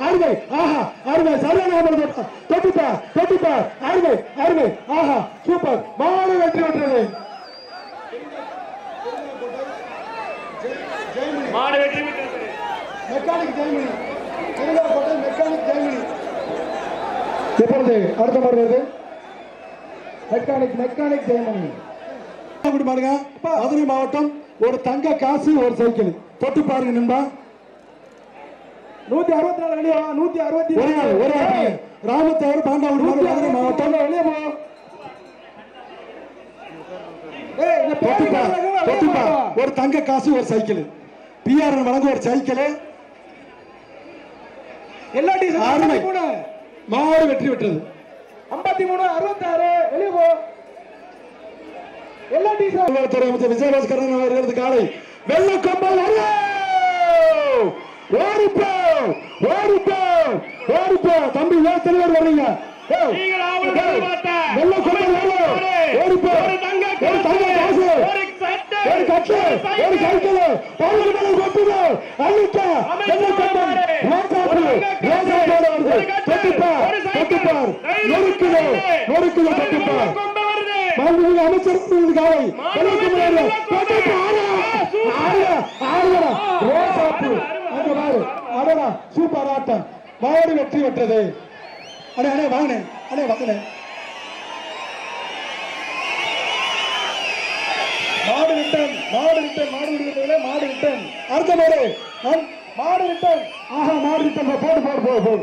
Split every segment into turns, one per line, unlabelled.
அருமை ஆஹா அருமை சரியான நம்பர் தொட்டா தொட்டுப்பா தொட்டுப்பா அருமை அருமை ஆஹா சூப்பர் மாடு வெற்றி பெற்றது
மாடு வெற்றி பெற்றது.
மெக்கானிக் ஜெயமணி திருநாகோட்டை மெக்கானிக் ஜெயமணி எப்பொழுது அடுத்த வருது மெக்கானிக் மெக்கானிக் ஜெயமணி பாருங்க. மதுரை மாவட்டம் ஒரு தங்க காசு ஒரு சைக்கிள் தொட்டு பாருங்க நண்பா.
நூத்தி அறுபத்தி நாலு வெளியே நூத்தி அறுபத்தி
ஒரு நாள் ஒரு நாள் ராமத்தேவர் பாண்டாவூர் மதுரை மாவட்டம்.
வெளியே போ.
ஒரு தங்க காசு ஒரு சைக்கிள் பிஆர் வழங்க ஒரு சைக்கிள்
எல்லா மூணு
மாடு வெற்றி பெற்றது.
ஐம்பத்தி மூணு அறுபத்தாறு வெளியே போ. எல்லா டீசல்
சுகாதாரத்துறை அமைச்சர் விஜயபாஸ்கரன் அவர்களது காலை வெள்ள கம்பல் ஓடிப்போ! ஓடிப்போ! ஓடிப்போ! தம்பி ஏன் தலைவர் வர்றீங்க வெள்ள கம்பல் ஓடிப்போ!
ஒரு தங்க காசு, ஒரு
கட்டு ஒரு சைக்கிள். பவுன் மேல கொட்டுது அள்ளிக்க வெள்ள கம்பல் ரோசாப்பு ரோசாப்போட வருது தொட்டுப்பார் தொட்டுப்பார் நொறுக்குது? நொறுக்குது. தொட்டுப்பார். மாண்புமிகு அமைச்சர் காலை. ரோசாப்பு அங்க பாரு. அடடா சூப்பர் ஆட்டம். மாடு வெற்றி பெற்றது. அடே அடே வாங்கனே அடே வாங்கனே
மாடு ரிட்டன் மாடு ரிட்டன் மாடு விடுகிறதுல மாடு ரிட்டன்
அடுத்த மாடு. நான்
மாடு ரிட்டன்
ஆஹா மாடு விட்டம் போடு போடு போடு போடு.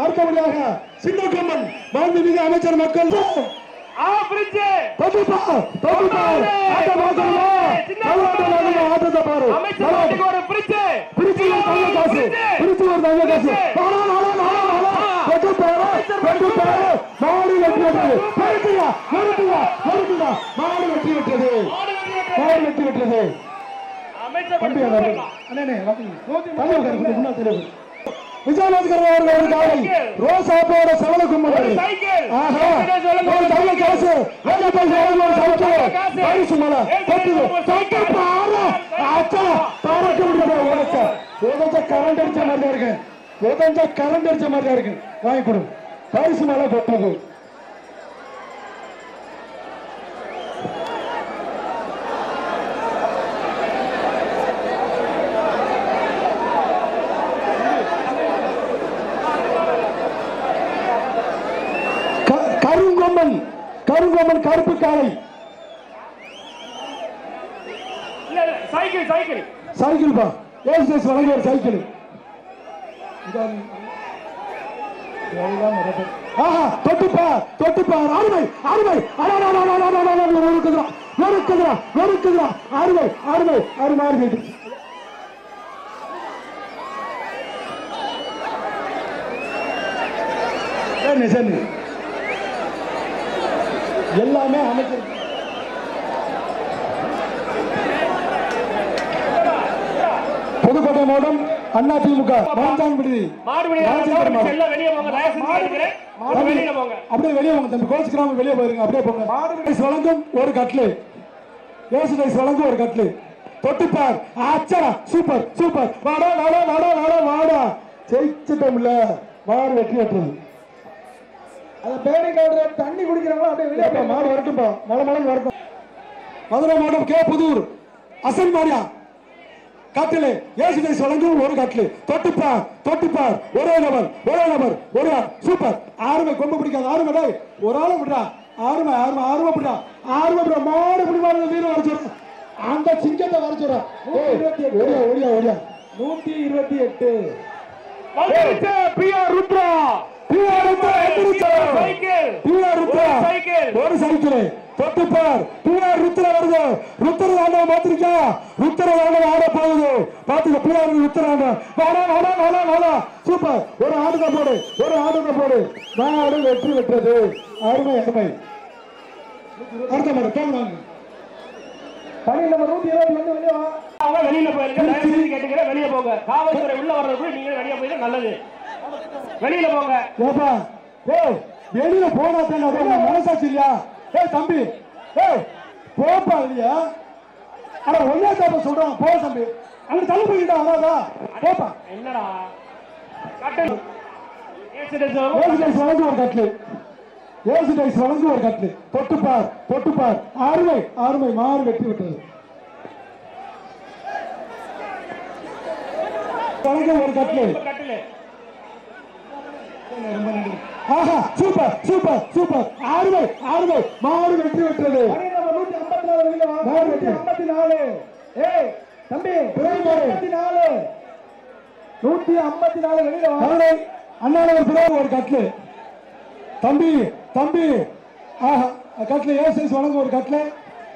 அடுத்தபடியாக சின்ன கம்மன் மாண்புமிகு அமைச்சர் மக்கள்.
அமைச்சர் ஒரு.
விஜயபாஸ்கர் அவர்கள் ஒரு காலை ரோசாப்போட சவல
ஒரு
கும்பல். ஆஹா. ஒரு தங்க காசு. வேலைப்பாய் சேவல் ஒரு பரிசு மலை பாரு. ஆச்சா பறக்க உதச்ச கரண்ட் அடிச்ச மாதிரி தான் இருக்கு. உதஞ்ச கரண்ட் அடிச்ச மாதிரி தான் இருக்கு. வாங்கி கொடு. பரிசு மலை கொட்டுது க- கருங்கொம்மன் கருங்கொம்மன் கருப்பு
இல்ல, சைக்கிள் சைக்கிள்
சைக்கிள். பா ஏசிஎஸ் வழங்கிய ஒரு சைக்கிள். ஆஹா தொட்டுப்பா தொட்டுப்பா. அருமை அருமை. நொறுக்குதுரா நொறுக்குதுரா நொறுக்குதுரா அருமை அருமை அருமை அருமை. சரி சரி. எல்லாமே அமைச்சர் புதுக்கோட்டை மாவட்டம் அண்ணா திமுக மாஞ்சான் விடுதி
மாடுபடி
ராஜேந்திர மாடு.
செல்ல வெளியே போங்க தயவு செஞ்சு கேட்டுக்கிறேன். மாடு வெளியில போங்க
அப்படியே வெளியே போங்க தம்பி. கோச்சுக்கிறாம வெளியே போயிருங்க அப்படியே போங்க. மாடு வழங்கும் ஒரு கட்லு ஏசு ரைஸ் வழங்கும் ஒரு கட்லு தொட்டுப்பார். அச்சடா சூப்பர் சூப்பர். வாடா வாடா வாடா வாடா வாடா. ஜெயிச்சிட்டோம்ல. மாடு வெற்றி வெட்டுறது
அந்த பேடி கவுடர் தண்ணி குடிக்கிறவங்க அப்படியே வெளியே
மாடு வரட்டும்பா மலை மலை வரட்டும். மதுரை மாவட்டம் கே புதூர் அசன் மாரியா. கட்டிலே ஏசு வழங்கும் ஒரு கட்டிலு. தொட்டுப்பார் தொட்டுப்பார் ஒரே நபர் ஒரே நபர் ஒரு ஆள். சூப்பர். ஆறுமை கொம்பு பிடிக்காது ஆறுமை டேய் ஒரு ஆளை விடுறா ஆறுமை ஆறுமை ஆறுமை விடுறா ஆறுமை விடுறா மாடு பிடிவாங்க வீரம் வர சொல்றேன். அந்த சிங்கத்தை வர சொல்றேன். ஓடியா ஓடியா ஓடியா.
நூத்தி இருபத்தி எட்டு.
வந்துருச்சு பிஆர் ருத்ரா. ஒரு சைக்கிள்.
தொட்டுப்பார் பிஆர் ருத்ரா வருது. பார்த்திருக்கா ருத்ர தாண்டவம் ஆட போகுது. பாத்துக்க பிஆர் ருத்ர தாண்டவம் வாடா வாடா வாடா வாடா. சூப்பர். ஒரு ஆடுத போடு. ஒரு ஆடுத போடு. நாடு வெற்றி பெற்றது. அருமை அருமை. அடுத்த மாடு தோங்க
பணி நம்பர் நூத்தி இருபத்தி ஒண்ணு வெளியே வா
வெளியில செஞ்சு கேட்டுக்கிறேன் வெளியே போங்க. காவல்துறை உள்ள வர்றதுக்குள்ள நீங்க வெளியே போயிட்டு நல்லது. வெளியில போங்க.
ஏப்பா ஏய் வெளியில போனா தானே உங்க மனசாட்சி இல்லையா? ஏய் தம்பி ஏய் போப்பா இல்லையா? அட ஒன்னே தாப்பா சொல்றான். போ தம்பி. அங்க தள்ளி போய்கிட்டா அதாதா போப்பா.
என்னடா? கட்டல். ஏசிடென்ஸ்
ஏசு டைஸ் வழங்கு ஒரு கட்லு ஏசு டைஸ் வழங்கு ஒரு கட்லு தொட்டுப்பார் தொட்டுப்பார். அருமை அருமை மாறு வெற்றி விட்டது வழங்க ஒரு கட்லு ஆஹா சூப்பர் சூப்பர் சூப்பர். அருமை அருமை மாறு வெற்றி பெற்றது.
நூத்தி ஐம்பத்தி நாலு நூத்தி ஐம்பத்தி நாலு. ஏய் தம்பி ஐம்பத்தி நாலு. நூத்தி ஐம்பத்தி நாலு வெளியே வா.
கருணை அண்ணாநகர் பிறகு ஒரு கட்லு தம்பி தம்பி. ஆஹா கட்லு ஏசைஸ் வழங்க ஒரு கட்லு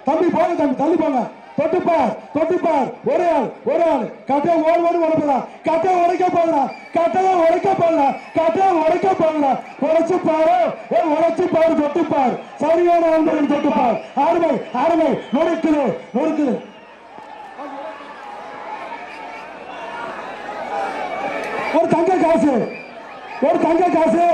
தம்பி போங்க தம்பி தள்ளி போங்க. தொட்டுப்பார் தொட்டுப்பார். ஒரு ஆள் ஒரு ஆள். கட்டை ஓடு ஓடு உடம்புடா கட்டை உடைக்க போடலாம் கட்டையை உடைக்க போடலாம் கட்டையை உடைக்க போடலாம் உழைச்சு பாரு. ஏ உடைச்சு பாரு தொட்டுப்பார். சரியான ஆண்கள் தொட்டுப்பார். அருமை அருமை. நொறுக்குது நொறுக்குது. ஒரு தங்க காசு. ஒரு தங்க காசு.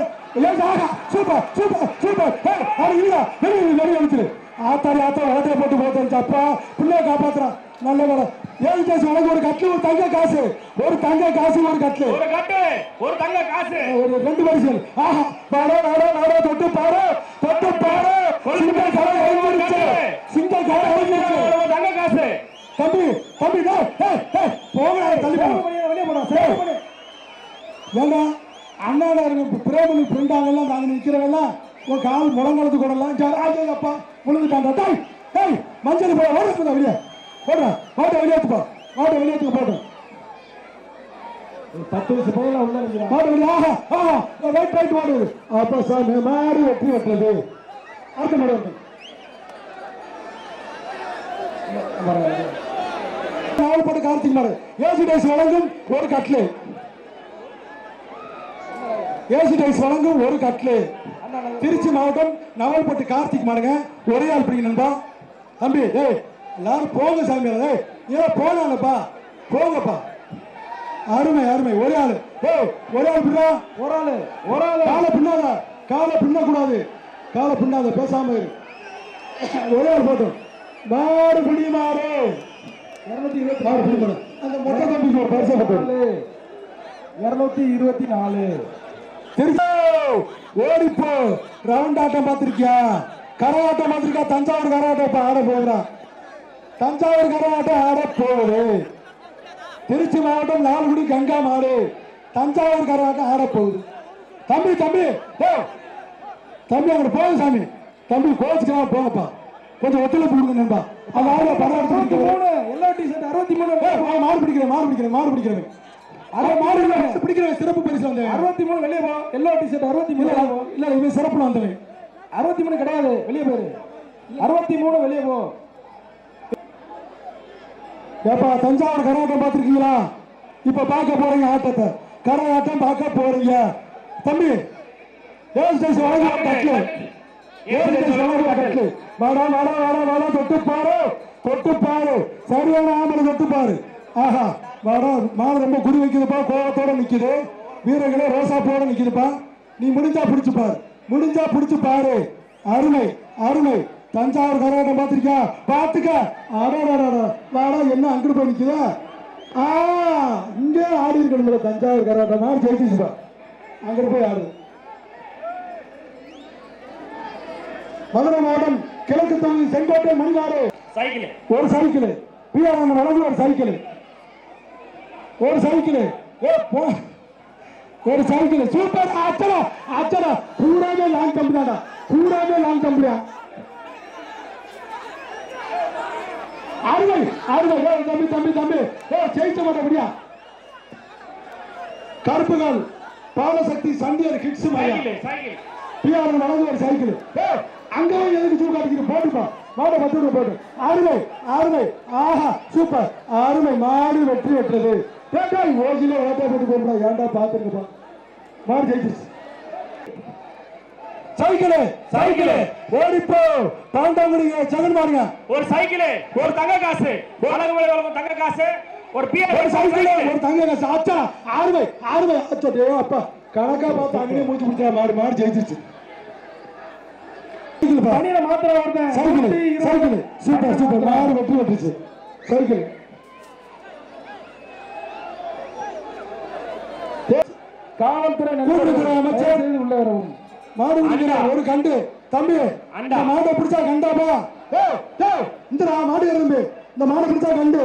Super super super. ஏய், அது இல்ல வெளியே வெளியே ஆத்தாரி ஆத்தா ஓட்டையை போட்டு போட்டு அப்பா பிள்ளைய காப்பாத்துறான் நல்ல வேலை. ஏழு காசு உனக்கு ஒரு கட்லு ஒரு தங்க காசு. ஒரு தங்க காசு ஒரு கட்லு
ஒரு கட்டு ஒரு தங்க காசு.
ஒரு ரெண்டு பரிசல் ஆஹா பாடோ நாடோ நாடோ தொட்டு பாரு தொட்டு பாரு. சிங்க கடை எழுந்திருச்சு சிங்க கடை எழுந்திருச்சு
ஒரு தங்க காசு.
தம்பி தம்பி டேய், டேய், டேய், போங்க தள்ளி போங்க
வெளியே போடா சேவ் பண்ணு
ஏங்க அண்ணாடாருங்க பிரேமனி ஃப்ரெண்டாங்கெல்லாம் நாங்கள் நிற்கிறவெல்லாம் உன் கால் முழங்கலத்து கூடலாம் அப்பா விழுந்துட்டாண்டா டேய் டேய் மஞ்சள் போய் ஓட போதா வெளியே. ஓடுறா மாட்டை வெளியேற்றுப்பா மாட்டை வெளியேற்றுக்க போட்டோம்
பத்து வருஷம் பையன் உள்ள இருக்கிறான்
மாடு வெளியே ஆஹா ஆஹா. ரைட் ரைட் மாடு அப்போ சாமி மாடு வெற்றி வெட்டுறது. அடுத்த மாடு வந்து. நாவல்பட்டு கார்த்திக் மாடு. ஏசி டேஸ் வழங்கும் ஒரு கட்லு ஏசி டைஸ் வழங்கும் ஒரு கட்லு திருச்சி மாவட்டம் நவல்பட்டு கார்த்திக் மாடுங்க. ஒரே ஆள் பிடிங்க நண்பா. தம்பி டேய் எல்லாரும் போங்க சாமி டேய் ஏன் போங்கப்பா. அருமை அருமை. ஒரே ஆளு. ஏய் ஒரே ஆள் பின்னா
ஒரு ஆளு ஒரு ஆளு.
காலை பின்னாத காலை பின்னக்கூடாது. காலை பின்னாத பேசாம இரு. ஒரே ஆள் போட்டும். மாடு பிடி மாறு
இருநூத்தி இருபத்தி
மாடு பிடி மாடு. அந்த மொட்டை தம்பிக்கு பரிசை போட்டு
இருநூத்தி இருபத்தி நாலு.
திருச்சோ ஓடிப்போ. ரவுண்ட் ஆட்டம் பார்த்திருக்கியா? கரகாட்டம் பார்த்திருக்கியா? தஞ்சாவூர் கரகாட்டம் இப்ப ஆட போகிறான் தஞ்சாவூர் கரகாட்டம் ஆட போகுது. திருச்சி மாவட்டம் லால்குடி கங்கா மாடு. தஞ்சாவூர் கரகாட்டம் ஆட போகுது. தம்பி தம்பி தம்பி அங்க போகுது சாமி. தம்பி கோச்சுக்கலாம் போங்கப்பா. கொஞ்சம் ஒத்துழைப்பு கொடுங்க நண்பா. அது ஆளுங்க படம்
அறுபத்தி
எடுத்து
மூணு எல்லோ டிஷர்ட் அறுபத்தி மூணு.
மாடு பிடிக்கிறேன் மாடு பிடிக்கிறேன் மாடு பிடிக்கிறேன். அரை மாடு இல்ல பிடிக்கிறேன் சிறப்பு பரிசு வந்தேன்
அறுபத்தி மூணு வெளியே போ. எல்லோ டிஷர்ட் அறுபத்தி மூணு
இல்ல இவன் சிறப்புல வந்தவன்
அறுபத்தி மூணு கிடையாது. வெளியே போயிரு. அறுபத்தி மூணு வெளியே போ.
ஏப்பா தஞ்சாவூர் கரகாட்டம் பார்த்திருக்கீங்களா? இப்ப பார்க்க போறீங்க ஆட்டத்தை. கரகாட்டம் பார்க்க போறீங்க. தம்பி ஸ்டேஷன் வழங்கி ஏழு ஸ்டேஷன் வழங்கி கட்லு வாடா வாடா வாடா வாடா தொட்டு பாரு. தொட்டு பாரு. சரியான ஆம்பளை தொட்டு பாரு. ஆஹா வாடா மாடு ரொம்ப குடி வைக்குதுப்பா கோவத்தோட நிக்குது. வீரர்களே ரோசா போட நிக்குதுப்பா. நீ முடிஞ்சா பிடிச்சு பாரு. முடிஞ்சா பிடிச்சு பாரு. அருமை அருமை. தஞ்சாவூர் கரகாட்டம் பார்த்திருக்கியா? பார்த்துக்க. அடடடடா வாடா என்ன அங்கிட்டு போய் நிக்குதா ஆ இங்கே ஆடி இருக்கணும் தஞ்சாவூர் கரகாட்டம் மாதிரி ஜெயிச்சிச்சுப்பா அங்கிட்டு போய் ஆடு. மதுரை மாவட்டம் கிழக்கு தொகுதி செங்கோட்டை மணிமாறு
சைக்கிள்.
ஒரு சைக்கிள். பிஆர் வழங்கு ஒரு சைக்கிள். ஒரு சைக்கிள் ஏ போ. ஒரு சைக்கிள் சூப்பர். அச்சடா அச்சடா பூராவே லாங் கம்பி தான்டா பூராவே லாங் கம்பியா அருமை அருமை. ஏ தம்பி தம்பி தம்பி. ஏ ஜெயிச்ச மாட்டேன் கருப்புகள் பாலசக்தி சண்டியர் கிட்ஸ் மாயா. பிஆர் நடந்து ஒரு சைக்கிள். ஏய் அங்கே எதுக்கு சூ காட்டிக்கிட்டு போட்டுப்பா மாடை பத்து போட்டு. அருமை அருமை. ஆஹா சூப்பர். அருமை. மாடு வெற்றி வெற்றது கேட்டாய் ஓசில ஓட்டை போட்டு போடுறா ஏன்டா பாத்துருக்கப்பா மாடு ஜெயிச்சிருச்சு. Cycle cycle. ஓடிப்போ. பாண்டாங்குடி ஜெகன் மாடுங்க.
ஒரு சைக்கிள் ஒரு தங்க காசு. அழகு மலை வழங்கும் தங்க காசு. ஒரு பியர்
ஒரு சைக்கிள். ஒரு தங்க காசு. ஆச்சா ஆறுவை ஆறுவை ஆச்சா டே அப்பா. கணக்கா பார்த்து அங்கேயே மூச்சு முடிச்சா மாடு மாடு ஜெயிச்சிருச்சு. சைக்கிள் பா.
தண்ணியில மாத்திர ஒருத்தன்
சைக்கிள் சைக்கிள். Super super. மாடு வெற்றி வெட்டுச்சு சைக்கிள்.
காவல்துறை
கூட்டுத்துறை அமைச்சர்.
உள்ள வரவும்
மாடு பிடிக்கிற ஒரு கண்டு. தம்பி
அண்டா.
இந்த மாடை பிடிச்சா கண்டாப்பா ஏய் இந்தடா மாடு எறும்பு இந்த மாடை பிடிச்சா கண்டு.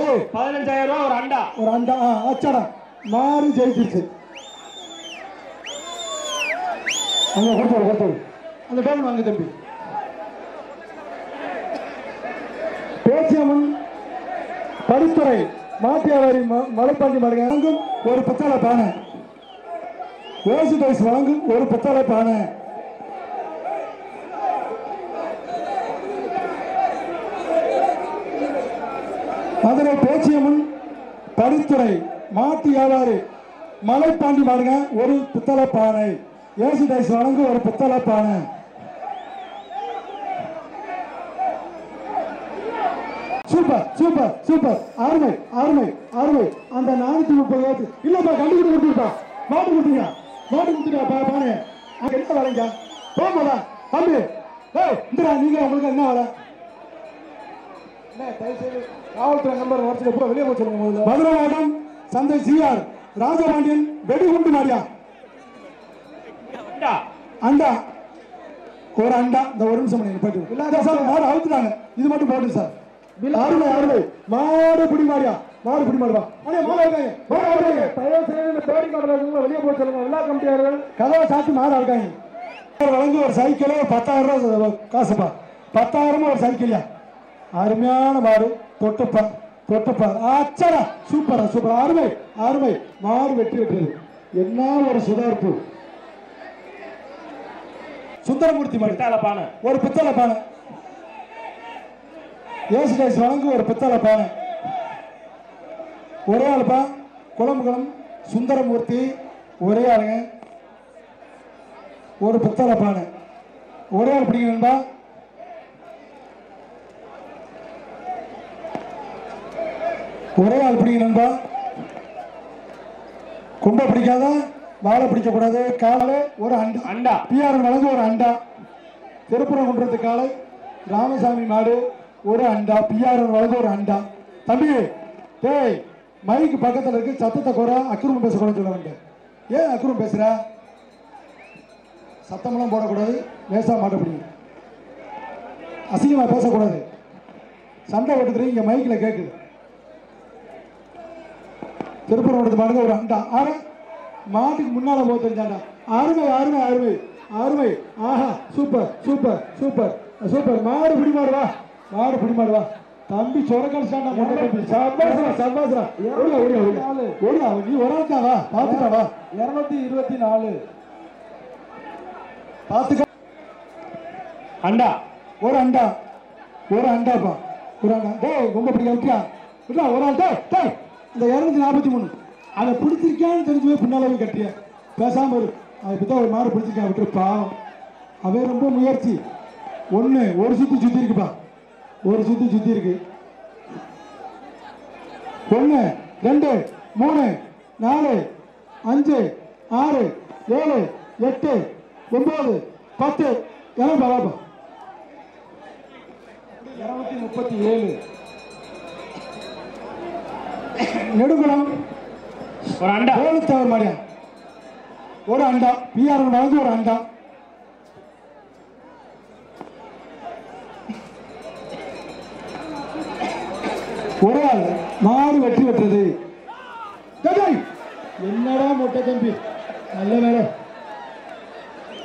ஏய்
பதினஞ்சாயிரம் ரூபாய் ஒரு அண்டா.
ஒரு அண்டா. அச்சாடா. மாடு ஜெயிச்சிருச்சு. அங்க கொடுத்தோடு கொடுத்தோடு அந்த டோன் வாங்க தம்பி. பேச்சியம்மன் படித்துறை. மாட்டியாவாரி ம- மலைப்பாண்டி மலை வழங்கும் ஒரு பித்தளை பானை. ஓசு டைஸ் வழங்கும் ஒரு பித்தளை பானை. மதுரை பேச்சியம்மன் படித்துறை மாட்டு வியாபாரி மலைப்பாண்டி மாடுங்க ஒரு புத்தள பானை. ஏசு டைஸ் வழங்கும் ஒரு புத்தள பானை. Super super super. அருமை அருமை அருமை. அந்த நானூத்தி முப்பது ஏத்து இல்லப்பா கண்டுபிடி கொடுத்துருப்பா. மாட்டு கொடுத்தீங்க மாட்டு கொடுத்துட்டா பா பாரு அங்க என்ன வேலைங்க போமாடா தம்பி. ஏய் இந்தடா நீங்க உங்களுக்கு என்ன வேலை
காவல்துறை நம்பர் வருஷத்துக்கு அப்புறம் வெளியே போய் சொல்லுங்க முதல்ல.
மதுரை மாவட்டம் சந்தை சிஆர் ராஜபாண்டியன் வெடிகுண்டு மாடியா
அண்டா.
அண்டா. ஒரு அண்டா. இந்த ஒரு நிமிஷம் நீங்க போயிட்டு சார் மாடு அவுத்துட்டாங்க. இது மட்டும் போட்டு சார். அருமை அருமை மாடு பிடி மாடியா மாடு பிடி மாடுவா அண்ணே மாடு இருக்காங்க மாடு அவுத்தாங்க
தயவு செய்து இந்த தேடி காட்டுறவங்க வெளியே போய் சொல்லுங்க எல்லா கமிட்டியார்கள்
கதவை சாத்தி மாடு இருக்காங்க வழங்கு ஒரு சைக்கிளே பத்தாயிரம் ரூபா காசுப்பா. பத்தாயிரமா ஒரு சைக்கிளியா? அருமையான மாடு. தொட்டுப்பா தொட்டுப்பா அச்சடா சூப்பரா சூப்பர். அருமை அருமை. மாடு வெட்டி வெட்டுறது என்ன ஒரு சுதார்ப்பு. சுந்தரமூர்த்தி மாடு. ஒரு பித்தளை பானை. ஏசு டைஸ் வழங்கு ஒரு பித்தளை பானை. ஒரே ஆளுப்பா குளம்புகுளம் சுந்தரமூர்த்தி ஒரே ஆளுங்க. ஒரு பித்தளை பானை. ஒரே ஆள் பிடிக்கணும்பா ஒரே ஆள் பிடிக்கணும்பா கும்பை பிடிக்காத வாழை பிடிக்கக்கூடாது. காலை ஒரு அண்டா.
அண்டா.
பிஆர் வழங்கு ஒரு அண்டா. திருப்புறங்குன்றத்து காலை ராமசாமி மாடு. ஒரு அண்டா பிஆர் வழங்கு ஒரு அண்டா. தம்பி டேய் மைக்கு பக்கத்துல இருக்கு சத்தத்தை குறை அக்குறும் பேசக்கூடாதுன்னு சொல்ல வேண்டிய ஏன் அக்குறும் பேசுற? சத்தமெல்லாம் போடக்கூடாது லேசா மாட்ட அசிங்கமா பேசக்கூடாது. சண்டை ஓட்டுக்கிறீங்க இங்க மைக்ல கேக்குது திருப்பூர் மாடுங்க ஒரு அண்டா. ஆனா மாட்டுக்கு முன்னால போக தெரிஞ்சாண்டா. அருமை அருமை அருமை அருமை. ஆஹா சூப்பர் சூப்பர் சூப்பர். சூப்பர் மாடு பிடி மாடு வா மாடு பிடி மாடு வா. தம்பி மொட்டை தம்பி சம்பாசரா சம்பாசரா ஓடியா ஓடியா ஓடியா ஓடியா நீ ஒரு ஆள் தான் வா. பாத்துட்டா வா.
இருநூத்தி இருபத்தி நாலு.
பாத்துக்க.
அண்டா.
ஒரு அண்டா. ஒரு அண்டாப்பா ஒரு அண்டா. டேய் ரொம்ப பிடிக்க ஒரு ஆள். டேய் டேய் இந்த இரநூத்தி நாற்பத்தி மூணு. அதை பிடிச்சிருக்கான்னு தெரிஞ்சு போய் பின்னால போய் கட்டிய. பேசாம அதை பத்தி ஒரு மாடு பிடிச்சிருக்கான் விட்டு பாவம். அவன் ரொம்ப முயற்சி. ஒண்ணு ஒரு சுத்தி சுத்தி இருக்குப்பா. ஒரு சுத்தி சுத்தி இருக்கு. ஒண்ணு ரெண்டு மூணு நாலு அஞ்சு ஆறு ஏழு எட்டு ஒன்பது பத்து. இறப்பா வாப்பா
இருநூத்தி முப்பத்தி ஏழு.
நெடுங்குளம்.
ஒரு அண்டா.
கோலத்தவர் மாடியா ஒரு அண்டா. பிஆர் வழங்கு ஒரு அண்டா.